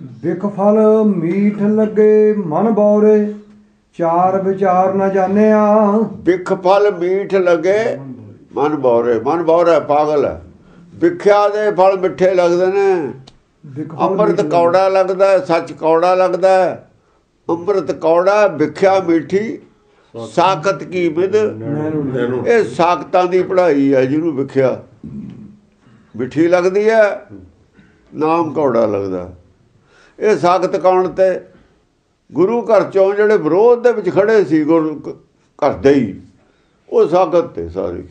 ਵਿਖ ਫਲ ਮੀਠ ਲੱਗੇ ਮਨ ਬੌਰੇ ਚਾਰ ਵਿਚਾਰ ਨਾ ਜਾਣਿਆ। ਵਿਖ ਫਲ ਮੀਠ ਲੱਗੇ ਮਨ ਬੌਰੇ ਮਨ ਬੌਰਾ ਪਾਗਲ ਹੈ। ਵਿਖਿਆ ਦੇ ਫਲ ਮਿੱਠੇ ਲੱਗਦੇ ਨੇ। ਅੰਮ੍ਰਿਤ ਕੌੜਾ ਲੱਗਦਾ ਸੱਚ ਕੌੜਾ ਲੱਗਦਾ। ਅੰਮ੍ਰਿਤ ਕੌੜਾ ਵਿਖਿਆ ਮਿੱਠੀ ਸਾਖਤ ਕੀ ਵਿਦ ਇਹ ਸਾਖਤਾਂ ਦੀ ਪੜ੍ਹਾਈ ਹੈ ਜਿਹਨੂੰ ਵਿਖਿਆ। ਮਿੱਠੀ ਲੱਗਦੀ ਹੈ ਨਾਮ ਕੌੜਾ ਲੱਗਦਾ ਇਹ ਸਾਖਤ ਕੌਣ ਤੇ ਗੁਰੂ ਘਰ ਚੋਂ ਜਿਹੜੇ ਵਿਰੋਧ ਦੇ ਵਿੱਚ ਖੜੇ ਸੀ, ਗੁਰੂ ਕ- ਘਰ ਦੇ ਹੀ, ਉਹ ਸਾਖਤ ਤੇ ਸਾਰੇ।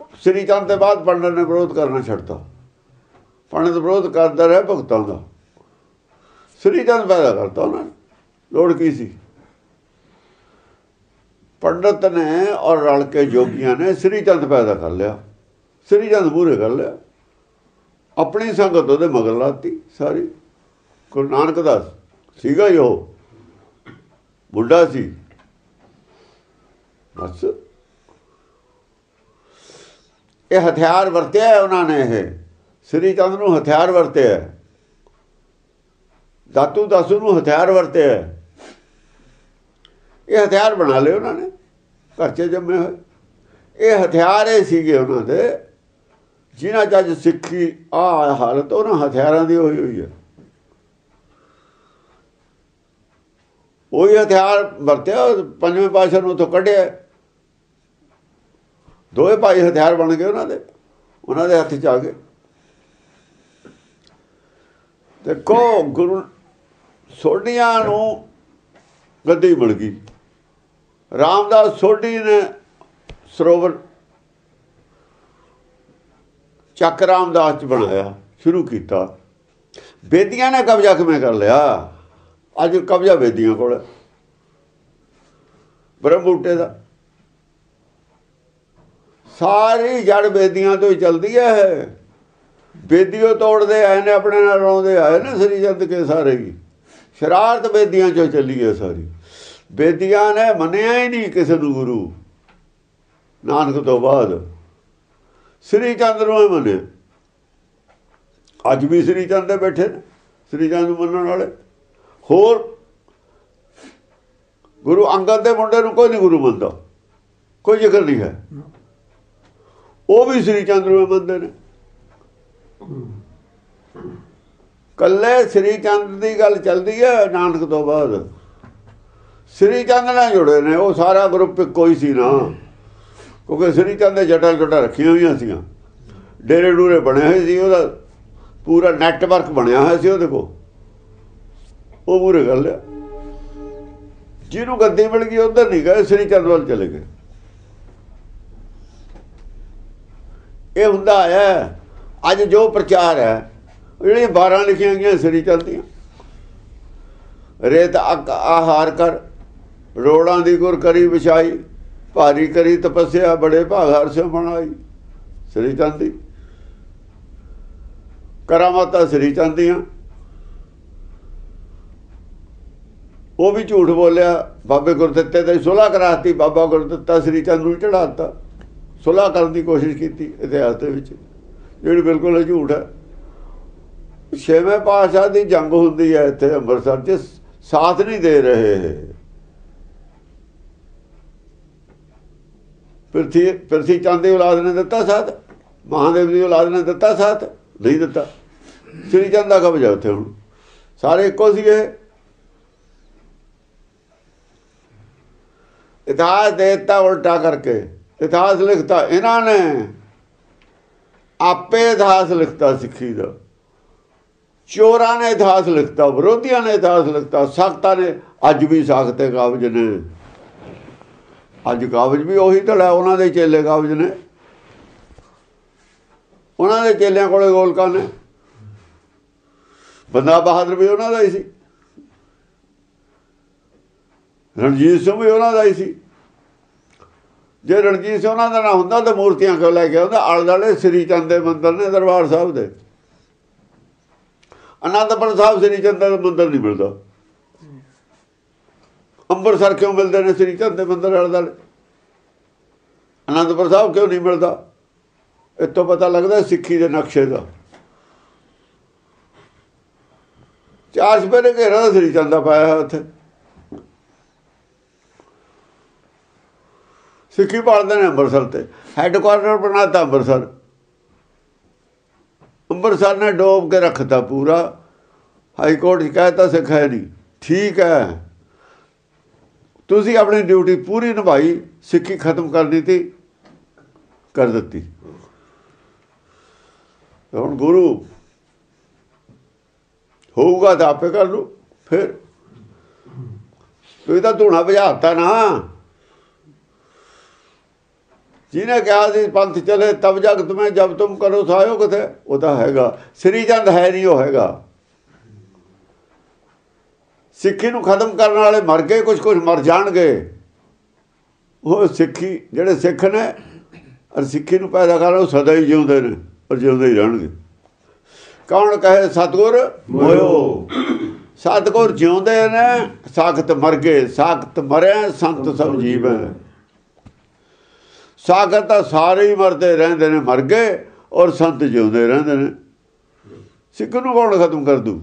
ਸ੍ਰੀ ਚੰਦ ਦੇ ਬਾਅਦ ਪੰਡਤ ਨੇ ਵਿਰੋਧ ਕਰਨਾ ਛੱਡਤਾ। ਪੰਡਤ ਵਿਰੋਧ ਕਰਦਾ ਰਿਹਾ ਭਗਤਾਂ ਦਾ। ਸ੍ਰੀ ਚੰਦ ਪੈਦਾ ਕਰਤਾ ਉਹਨਾਂ ਨੇ, ਲੋੜ ਕੀ ਸੀ? ਪੰਡਤ ਨੇ ਔਰ ਰਲ ਕੇ ਜੋਗੀਆਂ ਨੇ ਸ੍ਰੀ ਚੰਦ ਪੈਦਾ ਕਰ ਲਿਆ। ਸ੍ਰੀ ਚੰਦ ਪੂਰੇ ਕਰ ਲਿਆ। ਆਪਣੀ ਸੰਗਤ ਉਹਦੇ ਮਗਰ ਲਾਤੀ, ਸਾਰੀ। ਗੁਰੂ ਨਾਨਕ ਦਾ ਸੀਗਾ ਹੀ ਉਹ। ਬੁੱਢਾ ਸੀ। ਬਸ। ਇਹ ਹਥਿਆਰ ਵਰਤਿਆ ਉਹਨਾਂ ਨੇ ਇਹ। ਸ੍ਰੀ ਚੰਦ ਨੂੰ ਹਥਿਆਰ ਵਰਤਿਆ ਦਾਤੂ ਦਾਸੂ ਨੂੰ ਹਥਿਆਰ ਵਰਤਿਆ ਇਹ ਹਥਿਆਰ ਬਣਾ ਲਏ ਉਹਨਾਂ ਨੇ। ਘਰ 'ਚ ਜੰਮੇ ਹੋਏ। ਇਹ ਹਥਿਆਰ ਇਹ ਸੀਗੇ ਉਹਨਾਂ ਦੇ। ਜਿਹਨਾਂ 'ਚ ਅੱਜ ਸਿੱਖੀ ਆ ਹਾਲਤ, ਉਹਨਾਂ ਹਥਿਆਰਾਂ ਦੀ ਹੋਈ ਹੋਈ ਹੈ। ਉਹੀ ਹਥਿਆਰ ਵਰਤਿਆ, ਪੰਜਵੇਂ ਪਾਸ਼ਾ ਨੂੰ ਤੋਂ ਕੱਢਿਆ। ਦੋਵੇਂ ਭਾਈ ਹਥਿਆਰ ਬਣ ਗਏ ਉਹਨਾਂ ਦੇ ਉਹਨਾਂ ਦੇ ਹੱਥ 'ਚ ਆ ਗਏ। ਦੇਖੋ, ਗੁਰੂ ਸੋਢੀਆਂ ਨੂੰ ਗੱਦੀ ਮਿਲ ਗਈ। ਰਾਮਦਾਸ ਸੋਢੀ ਨੇ ਸਰੋਵਰ ਚੱਕ ਰਾਮਦਾਸ ਚ ਬਣਾਇਆ, ਸ਼ੁਰੂ ਕੀਤਾ। ਬੇਦੀਆਂ ਨੇ ਕਬਜ਼ਾ ਕਿਵੇਂ ਕਰ ਲਿਆ? ਅੱਜ ਕਬਜ਼ਾ ਬੇਦੀਆਂ ਕੋਲ। ਬ੍ਰਹਮ ਬੂਟੇ ਦਾ। ਸਾਰੀ ਜੜ ਬੇਦੀਆਂ ਤੋਂ ਹੀ ਚੱਲਦੀ ਹੈ ਬੇਦੀਓ ਤੋੜਦੇ ਆਏ ਨੇ, ਆਪਣੇ ਨਾਲ ਰੋਂਦੇ ਆਏ ਨੇ ਸ੍ਰੀ ਜੰਦ ਕੇ ਸਾਰੇ ਹੀ ਸ਼ਰਾਰਤ ਬੇਦੀਆਂ ਚੋਂ ਚੱਲੀ ਹੈ ਸਾਰੀ। ਬੇਦੀਆਂ ਨੇ ਮੰਨਿਆ ਹੀ ਨਹੀਂ ਕਿਸੇ ਨੂੰ ਗੁਰੂ। ਨਾਨਕ ਤੋਂ ਬਾਅਦ ਸ੍ਰੀ ਚੰਦ ਨੂੰ ਹੀ ਮੰਨਿਆ ਅੱਜ ਵੀ ਸ੍ਰੀ ਚੰਦ ਦੇ ਬੈਠੇ ਨੇ, ਸ੍ਰੀ ਚੰਦ ਨੂੰ ਮੰਨਣ ਵਾਲੇ। ਹੋਰ, ਗੁਰੂ ਅੰਗਦ ਦੇ ਮੁੰਡੇ ਨੂੰ ਕੋਈ ਨਹੀਂ ਗੁਰੂ ਮੰਨਦਾ। ਕੋਈ ਜ਼ਿਕਰ ਨਹੀਂ ਹੈ। ਉਹ ਵੀ ਸ੍ਰੀ ਚੰਦ ਨੂੰ ਹੀ ਮੰਨਦੇ ਨੇ। ਕੱਲੇ ਸ੍ਰੀ ਚੰਦ ਦੀ ਗੱਲ ਚੱਲਦੀ ਹੈ, ਨਾਨਕ ਤੋਂ ਬਾਅਦ। ਸ੍ਰੀ ਚੰਦ ਨਾਲ ਜੁੜੇ ਨੇ, ਉਹ ਸਾਰਾ ਗਰੁੱਪ ਕੋਈ ਸੀ ਨਾ। ਕਿਉਂਕਿ ਸ੍ਰੀ ਚੰਦ ਦੇ ਜਟਾ ਜਟਾ ਰੱਖੀਆਂ ਹੋਈਆਂ ਸੀਆਂ ਡੇਰੇ ਡੂਰੇ ਬਣੇ ਹੋਏ ਸੀ, ਉਹਦਾ ਪੂਰਾ ਨੈਟਵਰਕ ਬਣਿਆ ਹੋਇਆ ਸੀ ਉਹਦੇ ਕੋਲ। ਉਹ ਪੂਰੇ ਗੱਲ ਆ ਜਿਹਨੂੰ ਗੱਦੀ ਮਿਲ ਗਈ, ਉਧਰ ਨਹੀਂ ਗਏ, ਸ੍ਰੀ ਚੰਦ ਵੱਲ ਚਲੇ ਗਏ। ਇਹ ਹੁੰਦਾ ਹੈ, ਅੱਜ ਜੋ ਪ੍ਰਚਾਰ ਹੈ, ਜਿਹੜੀਆਂ 12 ਲਿਖੀਆਂ ਗਈਆਂ ਸ੍ਰੀ ਚੰਦ ਦੀਆਂ। ਰੇਤ ਅਕ ਆਹਾਰ ਕਰ, ਰੋੜਾਂ ਦੀ ਗੁਰ ਕਰੀ ਵਿਛਾਈ। ਭਾਰੀ ਕਰੀ ਤਪੱਸਿਆ, ਬੜੇ ਭਾਗਾਰ ਸੇ ਬਣਾਈ। ਸ੍ਰੀ ਚੰਦ। ਦੀ ਕਰਾਮਾਤਾਂ ਸ੍ਰੀ ਚੰਦ ਦੀਆਂ ਉਹ ਵੀ ਝੂਠ ਬੋਲਿਆ, ਬਾਬੇ ਗੁਰਦਿੱਤੇ ਤੇ ਸੁਲਾ ਕਰਾਤੀ, ਬਾਬਾ ਗੁਰਦਿੱਤਾ ਸ੍ਰੀ ਚੰਦ ਨੂੰ ਚੜਾਤਾ ਸੁਲਾ ਕਰਨ ਦੀ ਕੋਸ਼ਿਸ਼ ਕੀਤੀ ਇਤਿਹਾਸ ਦੇ ਵਿੱਚ, ਜਿਹੜੀ ਬਿਲਕੁਲ ਝੂਠ ਹੈ। ਛੇਵੇਂ ਪਾਤਸ਼ਾਹ ਦੀ ਜੰਗ ਹੁੰਦੀ ਹੈ ਇੱਥੇ ਅੰਮ੍ਰਿਤਸਰ 'ਚ ਸਾਥ ਨਹੀਂ ਦੇ ਰਹੇ ਪ੍ਰਿਥੀ ਪ੍ਰਿਥੀ ਚੰਦ ਦੀ ਔਲਾਦ ਨੇ ਦਿੱਤਾ ਸਾਥ, ਮਹਾਦੇਵ ਦੀ ਔਲਾਦ ਨੇ ਦਿੱਤਾ ਸਾਥ, ਨਹੀਂ ਦਿੱਤਾ। ਸ੍ਰੀ ਚੰਦ ਦਾ ਕਬਜ਼ਾ ਉੱਥੇ ਹੁਣ। ਸਾਰੇ ਇੱਕੋ ਸੀਗੇ। ਇਤਿਹਾਸ ਦੇਤਾ ਉਲਟਾ ਕਰਕੇ। ਇਤਿਹਾਸ ਲਿਖਤਾ ਇਹਨਾਂ ਨੇ। ਆਪੇ ਇਤਿਹਾਸ ਲਿਖਤਾ ਸਿੱਖੀ ਦਾ ਚੋਰਾਂ ਨੇ ਇਤਿਹਾਸ ਲਿਖਤਾ, ਵਿਰੋਧੀਆਂ ਨੇ ਇਤਿਹਾਸ ਲਿਖਤਾ, ਸਖਤਾਂ ਨੇ, ਅੱਜ ਵੀ ਸਖਤੇ ਕਾਬਜ ਨੇ। ਅੱਜ ਕਾਬਜ ਵੀ ਉਹੀ ਧੜਾ ਉਹਨਾਂ ਦੇ ਚੇਲੇ ਕਾਬਜ ਨੇ। ਉਹਨਾਂ ਦੇ ਚੇਲਿਆਂ ਕੋਲੇ ਗੋਲਕਾਂ ਨੇ। ਬੰਦਾ ਬਹਾਦਰ ਵੀ ਉਹਨਾਂ ਦਾ ਹੀ ਸੀ। ਰਣਜੀਤ ਸਿੰਘ ਵੀ ਉਹਨਾਂ ਦਾ ਹੀ ਸੀ। ਜੇ ਰਣਜੀਤ ਸਿੰਘ ਉਹਨਾਂ ਦਾ ਨਾ ਹੁੰਦਾ ਤਾਂ ਮੂਰਤੀਆਂ ਕਿਉਂ ਲੈ ਕੇ ਆਉਂਦਾ? ਆਲੇ ਦੁਆਲੇ ਸ੍ਰੀ ਚੰਦ ਦੇ ਮੰਦਰ ਨੇ ਦਰਬਾਰ ਸਾਹਿਬ ਦੇ। ਅਨੰਦਪੁਰ ਸਾਹਿਬ ਸ੍ਰੀ ਚੰਦ ਦਾ ਮੰਦਰ ਨਹੀਂ ਮਿਲਦਾ। ਅੰਮ੍ਰਿਤਸਰ ਕਿਉਂ ਮਿਲਦੇ ਨੇ ਸ੍ਰੀ ਚੰਦ ਦੇ ਮੰਦਰ ਵਾਲੇ ਦੁਆਲੇ ਅਨੰਦਪੁਰ ਸਾਹਿਬ ਕਿਉਂ ਨਹੀਂ ਮਿਲਦਾ? ਇਤੋਂ ਪਤਾ ਲੱਗਦਾ ਸਿੱਖੀ ਦੇ ਨਕਸ਼ੇ ਦਾ। ਚਾਰ ਸਪੇਰੇ ਘੇਰਾ ਦਾ ਸ੍ਰੀ ਚੰਦ ਦਾ ਪਾਇਆ ਹੋਇਆ ਉੱਥੇ। ਸਿੱਖੀ ਪਾਲਦੇ ਨੇ ਅੰਮ੍ਰਿਤਸਰ ਤੇ। ਹੈੱਡਕੁਆਰਟਰ ਬਣਾਤਾ ਅੰਮ੍ਰਿਤਸਰ ਅੰਮ੍ਰਿਤਸਰ ਨੇ ਡੋਬ ਕੇ ਰੱਖਤਾ ਪੂਰਾ। ਹਾਈ ਕੋਰਟ ਸ਼ਿਕਾਇਤਾਂ ਸਿੱਖ ਹੈ ਨਹੀਂ। ਠੀਕ ਹੈ। ਤੁਸੀਂ ਆਪਣੀ ਡਿਊਟੀ ਪੂਰੀ ਨਿਭਾਈ, ਸਿੱਖੀ ਖਤਮ ਕਰ ਦਿੱਤੀ ਕਰ ਦਿੱਤੀ। ਹੁਣ ਗੁਰੂ ਹੋਊਗਾ ਤਾਂ ਆਪੇ ਕਰ ਲੂ, ਫਿਰ। ਤੁਸੀਂ ਤਾਂ ਧੂਣਾ ਬੁਝਾਤਾ ਨਾ। ਜਿਹਨੇ ਕਿਹਾ ਸੀ, ਪੰਥ ਚਲੇ, ਤਬ ਜਗ ਤੁਮੇ ਜਬ ਤੁਮ ਕਰੋ, ਸਾਇਓ ਕਿਥੇ? ਉਹ ਤਾਂ ਹੈਗਾ। ਸ੍ਰੀ ਚੰਦ ਹੈ ਨਹੀਂ, ਉਹ ਹੈਗਾ। ਸਿੱਖੀ ਨੂੰ ਖਤਮ ਕਰਨ ਵਾਲੇ ਮਰ ਗਏ ਕੁਝ ਕੁਝ ਮਰ ਜਾਣਗੇ। ਉਹ ਸਿੱਖੀ, ਜਿਹੜੇ ਸਿੱਖ ਨੇ ਔਰ ਸਿੱਖੀ ਨੂੰ ਪੈਦਾ ਕਰਨ ਉਹ ਸਦਾ ਹੀ ਜਿਉਂਦੇ ਨੇ ਔਰ ਜਿਉਂਦੇ ਹੀ ਰਹਿਣਗੇ। ਕੌਣ ਕਹੇ, ਸਤਗੁਰ ਮੋਇਓ। ਸਤਗੁਰ ਜਿਉਂਦੇ ਨੇ, ਸਾਖਤ ਮਰ ਗਏ, ਸਾਖਤ ਮਰਿਆ, ਸੰਤ ਸਭ ਜੀਵ। ਸਾਖਤ ਤਾਂ ਸਾਰੇ ਹੀ ਮਰਦੇ ਰਹਿੰਦੇ ਨੇ, ਮਰ ਗਏ, ਔਰ ਸੰਤ ਜਿਉਂਦੇ ਰਹਿੰਦੇ ਨੇ। ਸਿੱਖ ਨੂੰ ਕੌਣ ਖਤਮ ਕਰ ਦੂ?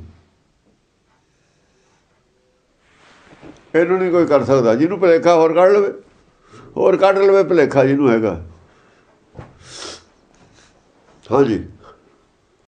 ਇਹਨੂੰ ਨਹੀਂ ਕੋਈ ਕਰ ਸਕਦਾ, ਜਿਹਨੂੰ ਭਲੇਖਾ ਹੋਰ ਕੱਢ ਲਵੇ। ਹੋਰ ਕੱਢ ਲਵੇ ਭਲੇਖਾ ਜਿਹਨੂੰ ਹੈਗਾ। ਹਾਂਜੀ।